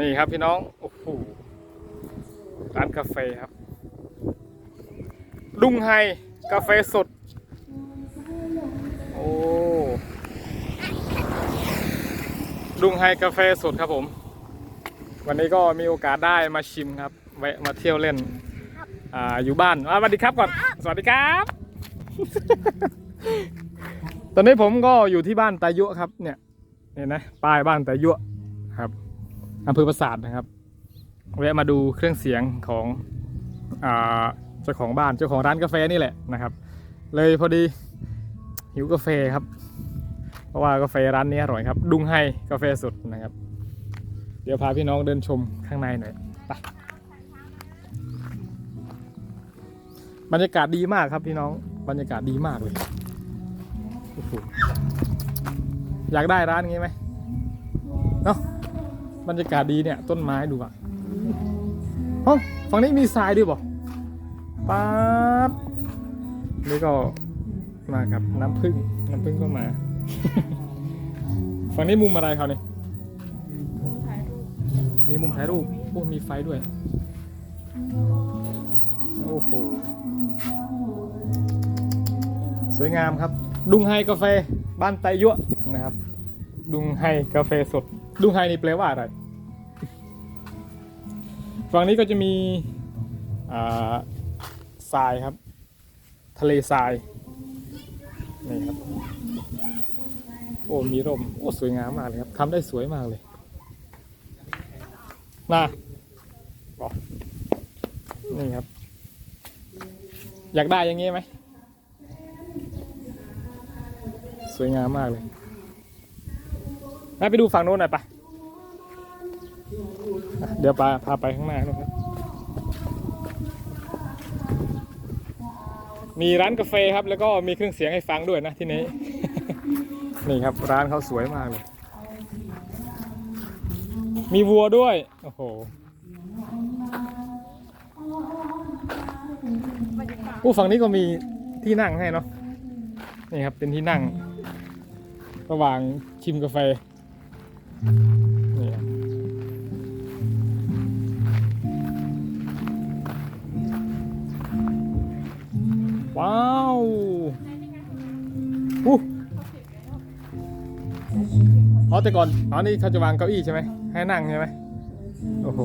นี่ครับพี่น้องโอ้โหร้านกาแฟครับ ลุงไฮกาแฟสด โอ้ลุงไฮกาแฟสดครับผม วันนี้ก็มีโอกาสได้มาชิมครับแวะมาเที่ยวเล่นอ่าอยู่บ้านอ่าสวัสดีครับก่อน สวัสดีครับ ตอนนี้ผมก็อยู่ที่บ้านตายุครับเนี่ยเนี่ยนะป้ายบ้านตายุครับ อำเภอปราสาทนะครับแวะมาดูเครื่องเสียงของเจ้าของบ้านเจ้าของร้านกาแฟนี่แหละนะครับ เลยพอดีหิวกาแฟครับ เพราะว่ากาแฟร้านนี้อร่อยครับ ดุงไฮกาแฟสดนะครับ เดี๋ยวพาพี่น้องเดินชมข้างในหน่อยไปบรรยากาศดีมากครับพี่น้องบรรยากาศดีมากเลยออยากได้ร้านงี้ไหมเนาะ บรรยากาศดีเนี่ยต้นไม้ดูอะเอ้ฝั่งนี้มีทรายด้วยบ่ป๊าบนี่ก็มากับน้ำผึ้งน้ำผึ้งก็มา ฝั่งนี้มุมอะไรเขาเนี่ยมีมุมถ่ายรูปโอ้มีไฟด้วย โอ้โห สวยงามครับ ดุงไฮกาแฟ บ้านไตยั่วนะครับ ดุงไฮกาแฟสด ดุงไฮนี่แปลว่าอะไร ฝั่งนี้ก็จะมีทรายครับ ทะเลทรายนี่ครับ โอ้มีร่มโอ้สวยงามมากเลยครับทำได้สวยมากเลยมาบอกนี่ครับ อยากได้อย่างงี้ไหม สวยงามมากเลย ไปไปดูฝั่งโน้นหน่อยไปะเดี๋ยวปาพาไปข้างหน้านู่นครับมีร้านกาแฟครับ แล้วก็มีเครื่องเสียงให้ฟังด้วยนะที่นี้ นี่ครับร้านเขาสวยมากเลย มีวัวด้วย โอ้โหผู้ฝั่งนี้ก็มีที่นั่งให้เนาะนี่ครับเป็นที่นั่ง ระหว่างชิมกาแฟ นี่ครับว้าวอู้อ๋อแต่ก่อนอ๋อนี่เขาจะวางเก้าอี้ใช่ไหม ให้นั่งใช่ไหมโอ้โห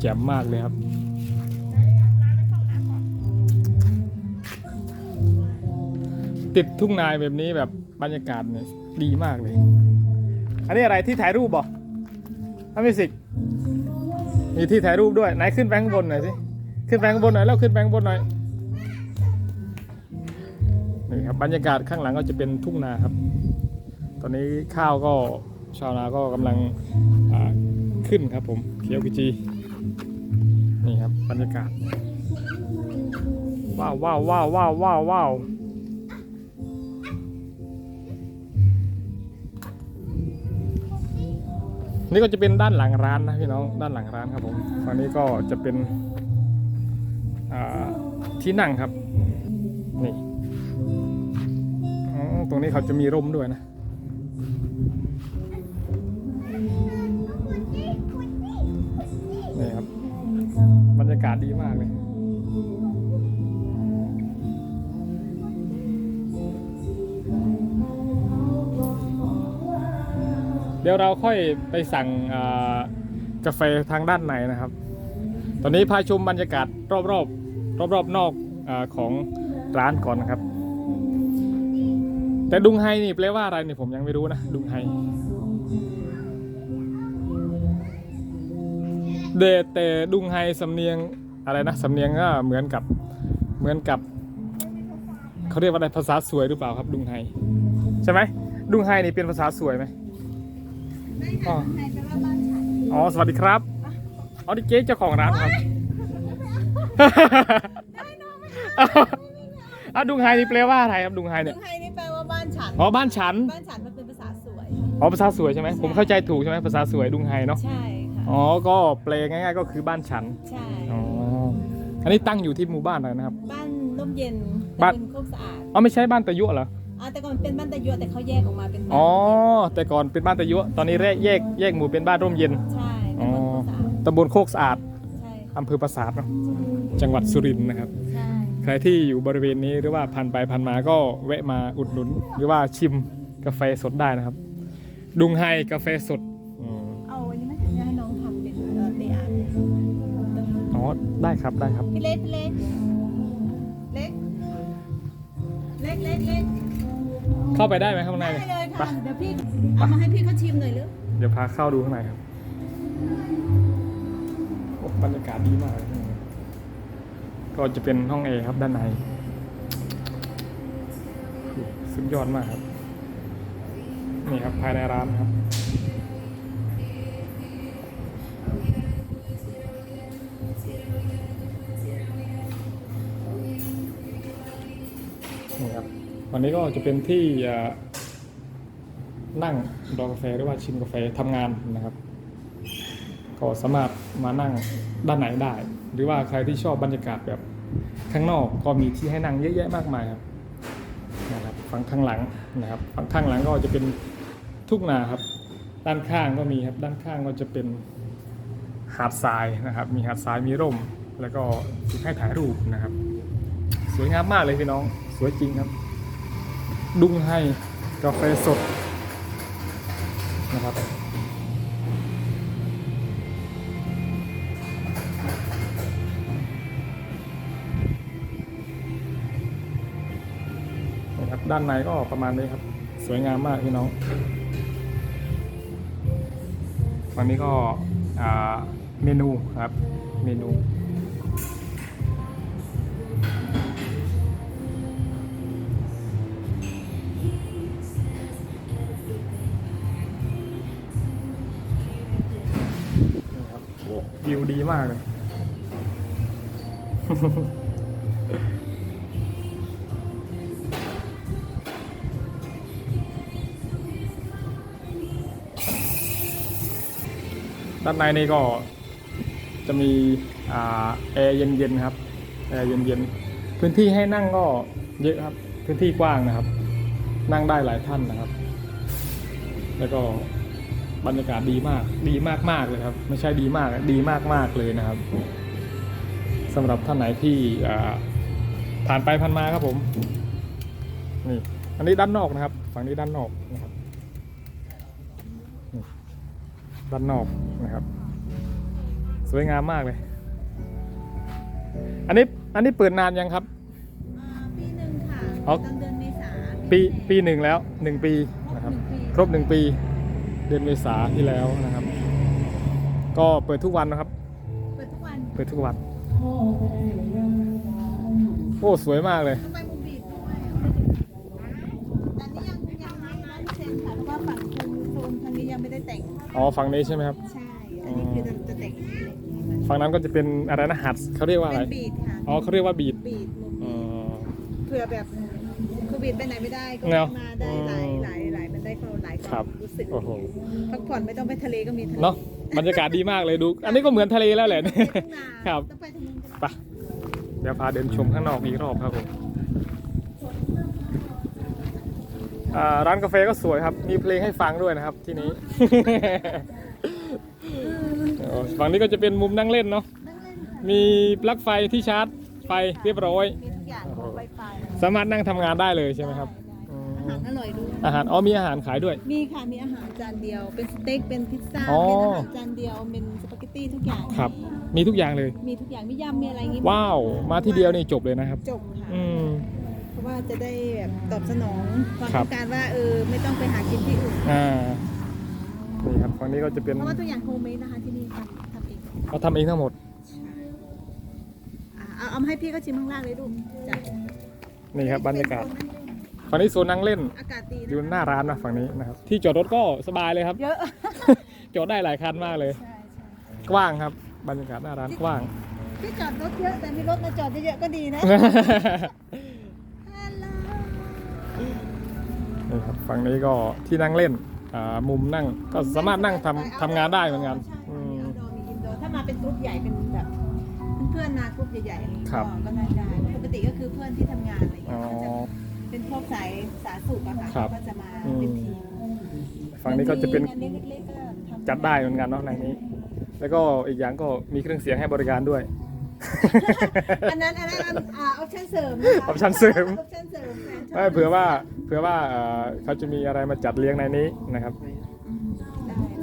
แจ่มมากเลยครับติดทุ่งนาแบบนี้แบบบรรยากาศเนี่ยดีมากเลย อันนี้อะไรที่ถ่ายรูปบ่ถ้ามิสิกมีที่ถ่ายรูปด้วยไหนขึ้นไปข้างบนหน่อยสิขึ้นไปข้างบนหน่อยแล้วขึ้นไปข้างบนหน่อยนี่ครับบรรยากาศข้างหลังก็จะเป็นทุ่งนาครับ ตอนนี้ข้าวก็ชาวนาก็กำลังขึ้นครับผมเขียวขจีนี่ครับบรรยากาศว้าวว้าวว้าวว้าวว้าว นี่ก็จะเป็นด้านหลังร้านนะพี่น้องด้านหลังร้านครับผมฝั่งนี้ก็จะเป็นที่นั่งครับนี่ตรงนี้เขาจะมีร่มด้วยนะนี่ครับบรรยากาศดีมากเลย ดี๋ยวเราค่อยไปสั่งกาแฟทางด้านในนะครับ ตอนนี้พาชมบรรยากาศรอบๆรอบๆนอกอของร้านก่อนนะครับ แต่ดุงไฮนี่แปลว่าอะไรนี่ผมยังไม่รู้นะดุงไฮเดแต่ดุงไฮสำเนียงอะไรนะสำเนียงก็เหมือนกับเหมือนกับเขาเรียกว่าอะไรภาษาสวยหรือเปล่าครับ ดุงไฮใช่ไหมดุงไฮนี่เป็นภาษาสวยไหม อ๋ออ๋อสวัสดีครับอ๋อดิเจ๊เจ้าของร้านครับอะดุงไฮนี่แปลว่าอะไรครับดุงไฮเนี่ย ไทยนี่แปลว่าบ้านฉัน อ๋อบ้านฉัน บ้านฉันมันเป็นภาษาสวย อ๋อภาษาสวยใช่ไหมผมเข้าใจถูกใช่ไหมภาษาสวยดุงไฮเนาะ ใช่ค่ะ อ๋อก็แปลง่ายๆก็คือบ้านฉัน ใช่ อ๋อ อันนี้ตั้งอยู่ที่หมู่บ้านอะไรนะครับ บ้านร่มเย็นบ้าน ตำบลโคกสะอาด อ๋อไม่ใช่บ้านตะยุเหรอ อ่าแต่ก่อนเป็นบ้านตะยั่วแต่เขาแยกออกมาเป็นบ้านอ๋อแต่ก่อนเป็นบ้านตะยุตอนนี้แยกแยกแยกหมู่เป็นบ้านร่มเย็นใช่อ๋อตำบลโคกสะอาดตำบลโคกสะอาดใช่อำเภอปราสาทเนาะจังหวัดสุรินทร์นะครับ ใช่ใครที่อยู่บริเวณนี้หรือว่าผ่านไปผ่านมาก็แวะมาอุดหนุน หรือว่าชิมกาแฟสดได้นะครับ ดุงไฮกาแฟสดอืมเอาอันนี้ไหมจะให้น้องทำเป็นเอ่อเตอาร์ตอ๋อได้ครับได้ครับ พี่เล็กพี่เล็กเล็กเล็กเล็กเล็ก เข้าไปได้ไหมข้างในได้เนี่ยเลยไปค่ะเดี๋ยวพี่เอามาให้พี่เขาชิมหน่อยหรือเดี๋ยวพาเข้าดูข้างในครับโอ้บรรยากาศดีมากเลยก็จะเป็นห้องแอร์ครับด้านในสุดยอดมากครับ นี่ครับภายในร้านครับ วันนี้ก็จะเป็นที่นั่งรอกาแฟหรือว่าชิมกาแฟทำงานนะครับ ก็สามารถมานั่งด้านไหนได้ หรือว่าใครที่ชอบบรรยากาศแบบข้างนอกก็มีที่ให้นั่งเยอะแยะมากมายครับนะครับฝั่งข้างหลังนะครับฝั่งข้างหลังก็จะเป็นทุ่งนาครับ ด้านข้างก็มีครับด้านข้างก็จะเป็นหาดทรายนะครับ มีหาดทรายมีร่ม แล้วก็ให้ถ่ายรูปนะครับ สวยงามมากเลยพี่น้องสวยจริงครับ ดุงให้กาแฟสดนะครับนะครับ ด้านในก็ประมาณนี้ครับ สวยงามมากพี่น้องฝั่งนี้ก็เมนูครับ เมนู วิวดีมากเลย ด้านในนี่ก็จะมีอแอร์เย็นๆครับ แอร์เย็นๆ พื้นที่ให้นั่งก็เยอะครับ พื้นที่กว้างนะครับ นั่งได้หลายท่านนะครับ แล้วก็ บรรยากาศดีมาก ดีมากๆเลยครับ ไม่ใช่ดีมากดีมากๆเลยนะครับสำหรับท่านไหนที่อ่าผ่านไปผ่านมาครับผมนี่อันนี้ด้านนอกนะครับ ฝั่งนี้ด้านนอกนะครับนี่ด้านนอกนะครับ สวยงามมากเลย อันนี้อันนี้เปิดนานยังครับอ่าปีหนึ่งค่ะอ๋อตั้งเดือนเมษาปีปีหนึ่งแล้วหนึ่งปีนะครับ ครบหนึ่งปี เดือนเมษาที่แล้วนะครับ ก็เปิดทุกวันนะครับ เปิดทุกวันเปิดทุกวันโอ้สวยมากเลย ทำไมมุมบีดด้วยแต่นี่ยังยังไม่ร้อยเปอร์เซ็นต์ค่ะเพราะว่าฝั่งโซนโซนทางนี้ยังไม่ได้แต่ง อ๋อฝั่งนี้ใช่ไหมครับ ใช่ อันนี้คือจะจะแต่งอีกทีหนึ่งให้มันฝั่งนั้นก็จะเป็นอะไรนะหัดเขาเรียกว่าอะไรเป็นบีดค่ะ อ๋อเขาเรียกว่าบีดบีดมุมอ๋บีอดเผื่อแบบโควิดไปไหนไม่ได้ก็เนอะมาได้หลายอื มหลายหลายมันได้ความหลายคครัวาบมรู้สึกโอ้โห พักผ่อนไม่ต้องไปทะเลก็มีทะเลเนาะบรรยากาศดีมากเลยดู อันนี้ก็เหมือนทะเลแล้วแหละต้องไปทุ่งนาครับต้องไปทางนู้นก็ได้ไปเดี๋ยวพาเดินชมข้างนอกอีกรอบครับผมอ่าร้านกาแฟก็สวยครับ มีเพลงให้ฟังด้วยนะครับที่นี้โอ้ฝั่งนี้ก็จะเป็นมุมนั่งเล่นเนาะนั่งเล่นค่ะมีปลั๊กไฟที่ชาร์จไฟเรียบร้อยมีทุกอย่างของไวไฟสามารถนั่งทำงานได้เลยใช่ไหมครับอือา หารมอร่อยด้วยอาหารอ๋อมีอาหารขายด้วย มีค่ะมีอาหารจานเดียว เป็นสเต็กเป็นพิซซ่าอ๋อ เป็นอาหารจานเดียวเป็นสปาเกตตี้ทุกอย่างครับ มีทุกอย่างเลย มีทุกอย่างมียำมีอะไรอย่างงี้ว้าว มาที่เดียวนี่จบเลยนะครับ จบค่ะอืม เพราะว่าจะได้แบบตอบสนองความครัต้บองการว่าเออไม่ต้องไปหากินที่อื่นอ่านี่ครับฝั่งนี้ก็จะเป็นเพราะว่าทุกอย่างโฮมเมดนะคะที่นี่ทำทำเองเขาทำเองทั้งหมด อะเอาเอามาให้พี่ก็ชิมข้างล่างเลยดูจ้ะนี่ครับบรรยากาศ ฝั่งนี้โซนนั่งเล่นอากาศดีะอยู่หน้าร้านนะฝั่งนี้นะครับ ที่จอดรถก็สบายเลยครับ เยอะ จอดได้หลายคันมากเลย ใช่ใช่กว้างครับ บรรยากาศหน้าร้านกว้าง ที่จอดรถเยอะแต่มีรถมาจอดเยอะๆก็ดีนะฮัลโหลนี่ครับฝั่งนี้ก็ที่นั่งเล่นอ่ามุมนั่งก็สามารถนั่งทำทำงานได้เหมือนกันใช่อืมีม เอาดอมีอินดอร์ถ้ามาเป็นกรุ๊ปใหญ่เป็นแบบเพื่อนๆมากรุ๊ปใหญ่ๆอะไรอย่างเงี้ยครับ ก็ก็ได้ได้ปกติก็คือเพื่อนที่ทำงานอะไรอย่างอ๋เงี้อยเขาจะ เป็นพวกสายสาธารณสุขอะค่ะครับก็จะมาอืมเป็นทีมฝั่งนี้ก็จะเป็นงานเล็กๆก็ทำจัดได้เหมือนกันเนาะในนี้ แล้วก็อีกอย่างก็มีเครื่องเสียงให้บริการด้วย อันนั้นอันนั้นอันอ่าออปชั่นเสริมนะคะ option เสริม ออปชั่นเสริมแฟนชบไม่เผื่อว่าเผื่อว่าเอ่อเขาจะมีอะไรมาจัดเลี้ยงในนี้นะครับได้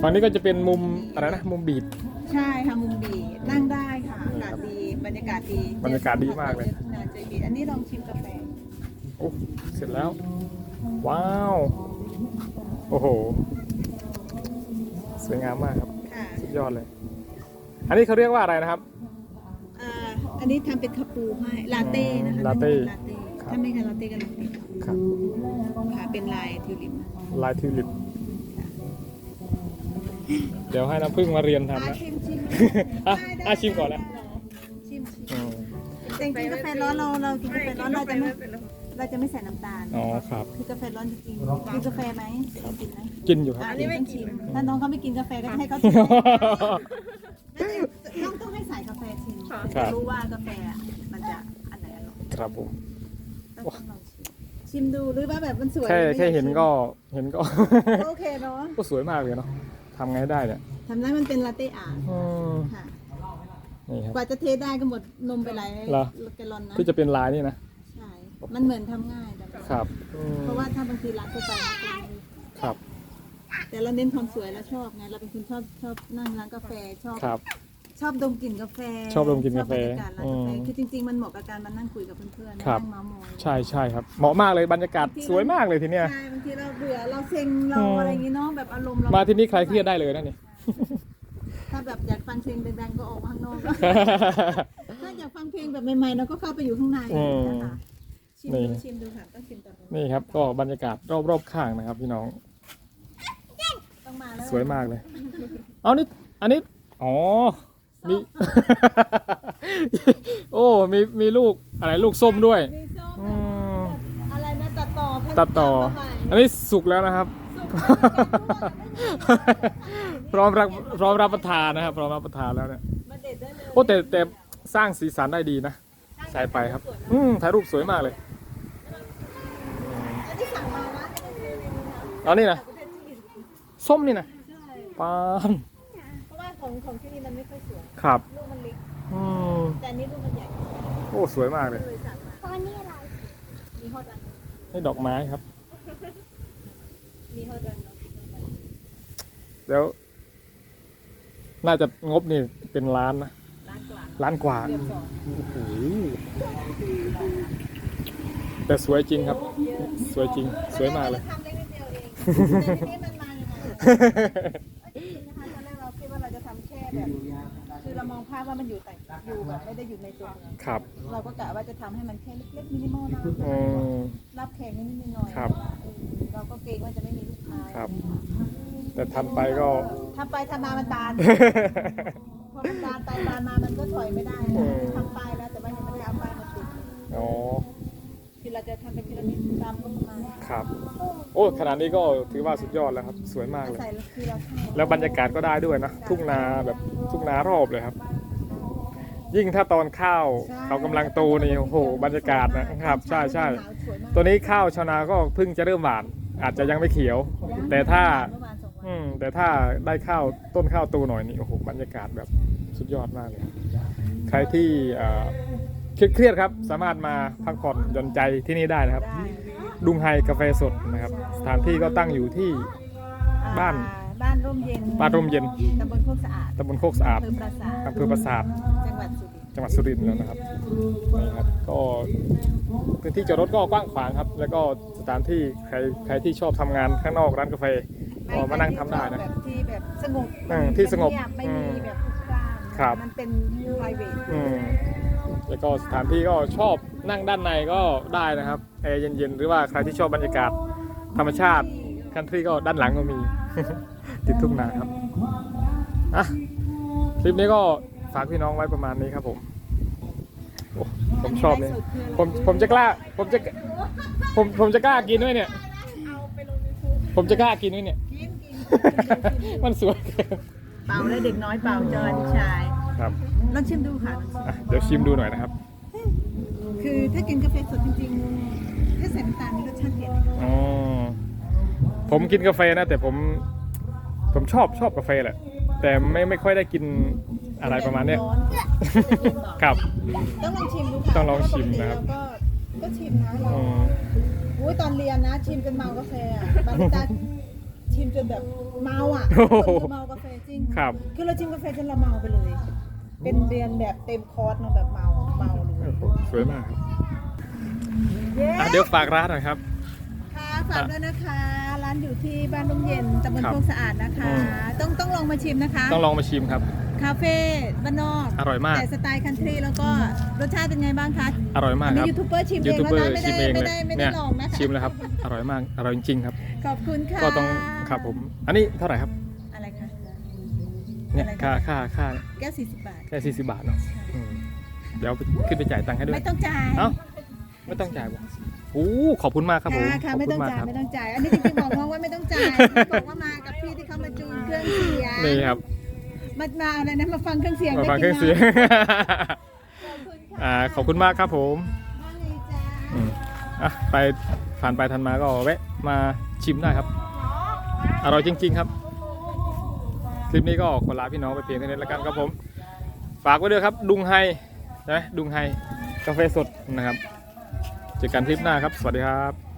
ฝั่งนี้ก็จะเป็นมุมอะไรนะมุมบีด ใช่ค่ะมุมบีนั่งได้ค่ะอากาศดีบรรยากาศดีบรรยากาศดีมากเลยใจดีอันนี้ลองชิมกาแฟ โอ้เสร็จแล้ว ว้าว โอ้โห สวยงามมากครับ ค่ะสุดยอดเลย อันนี้เขาเรียกว่าอะไรนะครับ อ่าอันนี้ทำเป็นคาปูให้ลาเต้นะคะลาเต้ลาเต้ครับ ถ้าไม่ใช่ลาเต้ก็ลาเต้ครับ ค่ะเป็นลายทิวลิปลายทิวลิป เดี๋ยวให้น้ำพึ่งมาเรียนทำอ่านะ ชิมชิมอะได้ได้อะชิมก่อนนะ ชิมชิมอืมแต่จริงๆกาแฟร้อนเราเรากินกาแฟร้อนเราจะไม่ เราจะไม่ใส่น้ำตาลอ๋อครับคือกาแฟร้อนจริงๆกินกาแฟไหมกินไหมกินอยู่ครับอันนี้ไม่ชิมถ้าน้องเขาไม่กินกาแฟก็ให้เขาชิมน้องต้องให้ใส่กาแฟชิมครัจะบรู้ว่ากาแฟอะมันจะอันไหนอร่อยครับผมต้องลองชิมชิมดูหรือว่าแบบมันสวยแค่ไม่อยาแค่เห็นก็เห็นก็โอเคเนาะก็สวยมากเลยเนาะทำไงได้เนี่ยทำได้มันเป็นลาเต้อาร์ตอืมค่ะนี่ครับกว่าจะเทได้ก็หมดนมไปหลายเหรอแกลลอนนะที่จะเป็นลายนี่นะใช่ มันเหมือนทำง่ายแต่ครับอืมเพราะว่าถ้าบางทีร้านทั่วไปมันเป็นครับแต่เราเน้นความสวยแล้วชอบไงเราเป็นคนชอบชอบนั่งร้านกาแฟชอบ ครับ ชอบดมกลิ่นกาแฟชอบดมกลิ่นกาแฟชอบบรรยากาศร้านกาแฟอืมคือจริง ๆ มันเหมาะกับการมานั่งคุยกับเพื่อนๆครับ นั่งเมาส์มอยใช่ใช่ครับเหมาะมากเลยบรรยากาศสวยมากเลยทีเนี้ย ใช่บางทีเราเบื่อเราเซ็งเราอืม อะไรอย่างงี้เนาะแบบอารมณ์เรามามาที่นี่ใครเครียดได้เลยนะนี่ ถ้าแบบอยากฟังเพลงดังๆก็ออกมาข้างนอก ถ้าอยากฟังเพลงแบบใหม่ๆเราก็เข้าไปอยู่ข้างในอืม นะคะ ชิมนี่ดูชิมดูค่ะต้องชิมตอนนี้นี่ครับก็บรรยากาศรอบๆข้างนะครับ พี่น้อง ต้องมาแล้วสวยมากเลย เอานี่ อันนี้ อ๋อ มี โอ้ มี มีลูก อะไร ลูกส้มด้วย มีส้มอืม อะไรนะตัดต่อพันตัดต่อมาใหม่อันนี้สุกแล้วนะครับพร้อมรับ พร้อมรับประทานนะครับ พร้อมรับประทานแล้วเนี่ย มาเด็ดได้เลยโอ้แต่แต่สร้างสีสันได้ดีนะ ใส่ไปครับ อืมถ่ายรูปสวยมากเลย อันนี้สั่งมานะนี่คือรีวิวนะ เอานี่นะจากประเทศจีนส้มนี่นะใช่ปานเพราะว่าของของที่นี่มันไม่ค่อยสวยครับลูกมันเล็กอืมแต่อันนี้ลูกมันใหญ่โอ้สวยมากเลยก็เลยสั่งมาเพราะนี่อะไรมีฮอตอันนี่ดอกไม้ครับ มีฮอตอันเนาะแล้ว น่าจะงบนี่เป็นล้านนะร้านกว่าล้านกว่าเกือบสองโอ้โหแต่สวยจริงครับ สวยจริงสวยมากเลย ทำเล็ก นิดเดียวเองแต่ทีนี้มันมายังไงจริงๆนะคะตอนแรกเราคิดว่าเราจะทำแค่แบบ คือเรามองภาพว่ามันอยู่แต่อยู่แบบไม่ได้อยู่ในตัวเมืองครับเราก็กะว่าจะทำให้มันแค่เล็กๆมินิมอลนะอืม รับแขกนิดๆหน่อยๆครับเออเราก็เกรงว่าจะไม่มีลูกค้าครับ แต่ทำไปก็ ทำไปทำมามันบาน พอมันบานไปบานมามันก็ถอยไม่ได้อืมทำป้ายแล้วแต่ว่ายังไม่ได้เอาป้ายมาติด อ๋อ คือเราจะทำเป็นพีระมิดตามก็ประมาณครับโอ้ขนาดนี้ก็ถือว่าสุดยอดแล้วครับ สวยมากเลยใส่คือเราชอบแล้วบรรยากาศก็ได้ด้วยนะ ทุ่งนาแบบทุ่งนารอบเลยครับ ยิ่งถ้าตอนข้าวเขากำลังโตนี่โอ้โห บรรยากาศนะครับ ใช่ใช่สวยมากตัวนี้ข้าวชาวนาก็เพิ่งจะเริ่มหวาน อาจจะยังไม่เขียว แต่ถ้าเมื่อวานสองวันอืมแต่ถ้าได้ข้าวต้นข้าวโตหน่อยนี่โอ้โหบรรยากาศแบบสุดยอดมากเลย ใครที่เอ่อเครียดๆครับ สามารถมาพักผ่อนหย่อนใจที่นี่ได้นะครับได้ดุงไฮกาแฟสดนะครับ สถานที่ก็ตั้งอยู่ที่ บ้านอ่บ้านร่มเย็นบ้านร่มเย็นตำบลโคกสะอาดตำบลโคกสะอาดอำเภอปราสาทอำเภอปราสาท จังหวัดสุรินทร์จังหวัดสุรินทร์แล้วนะครับนี่ครับก็พื้นที่จอดรถก็กว้างขวางครับ แล้วก็สถานที่ใครใครที่ชอบทำงานข้างนอกร้านกาแฟก็มานั่งทำได้นะ แบบที่แบบสงบอืมที่สงบเยไม่อืมีมแบบพลุกพล่านครับ มันเป็น private อืม แล้วก็สถานที่ก็ชอบนั่งด้านในก็ได้นะครับแอร์เย็นๆหรือว่าใครที่ชอบบรรยากาศธรรมชาติคันทรีก็ด้านหลังก็มี ติดทุ่งนาครับอะคลิปนี้ก็ฝากพี่น้องไว้ประมาณนี้ครับผมโอ้ผมชอบเลยผมผมจะกล้า ผมจะผมผมจะกล้ากินด้วยเนี่ย ผมจะกล้ากินด้วยเนี่ย มันสวยเป่าแล้วเด็กน้อยเป่าจอยลูกชาย ครับลองชิมดูค่ะ อะเดี๋ยวชิมดูหน่อยนะครับคือถ้ากินกาแฟสดจริงๆถ้าใส่น้ำตาลมีรสชาติเผ็ดอ๋อผมกินกาแฟนะแต่ผมผมชอบชอบกาแฟแหละ แต่ไม่ไม่ค่อยได้กินอะไรประมาณเนี้ย ร้อนจะเย็นหน่อยครับ ต้องลองชิมดูค่ะต้องลองชิมนะครับเพาว่าปกติเราก็ก็ชิมนะเราอืมอุ้ยตอนเรียนนะชิมจนเมากาแฟอะบาริสต้าชิมจนแบบเมาอะโอ้โหเมากาแฟจริงครับ คือเราชิมกาแฟจนเราเมาไปเลย เป็นเรียนแบบเต็มคอร์สเนาะแบบเมาเมาเลยโอ้โหสวยมากครับเย้อะเดี๋ยวฝากร้านหน่อยครับ ค่ะฝากด้วยนะคะ ร้านอยู่ที่บ้านลุงเย็นตำบลครับโคกสะอาดนะคะ อืมต้องต้องลองมาชิมนะคะ ต้องลองมาชิมครับ คาเฟ่บ้านนอก อร่อยมาก แต่สไตล์คันทรีแล้วก็รสชาติเป็นไงบ้างคะอร่อยมากอันคนี้รับยูทูบเบอร์ชิมเอยูงทูบแล้วเบอร์นะไม่ชิได้มเองไม่เลยได้ไม่ได้เนี่ยลองนะคะชิมแล้วครับ อร่อยมาก อร่อยจริงๆครับ ขอบคุณค่ะ ก็ต้องครับผม อันนี้เท่าไหร่ครับอะไรคะ เนี่ยอะไรคะค่าค่าค่าแก้ว40บาท แค่สี่สิบบาทเนาะอืมเดี๋ยวขึ้นไปจ่ายตังค์ให้ด้วย ไม่ต้องจ่ายเอ้า ไม่ต้องจ่ายบ่โอ้ขอบคุณมากครับผมค่ะค่ะขอบไม่คุต้องณมากจ่ายครับ ไม่ต้องจ่าย อันนี้จริงๆบอกน้องว่าไม่ต้องจ่ายบอกว่ามากับพี่ที่เขามาจูนเครื่องเสียงนี่ครับมามาอะไรนะมาฟังเครื่องเสียงมาฟังเคได้รื่องกินเสียงน้ำขอบคุณค่ะอ่า ขอบคุณมากครับผม มาเลยจ้าอืมอะไปผ่านไปทันมาก็แวะมาชิมได้ครับ อร่อยจริง ๆ ครับ คลิปนี้ก็ขอลาพี่น้องไปเพียงเท่านี้แล้วกันครับผม ฝากไว้ด้วยครับ ดุงไฮใช่ไหมดุงไฮกาแฟสดนะครับ เจอกันคลิปหน้าครับ สวัสดีครับ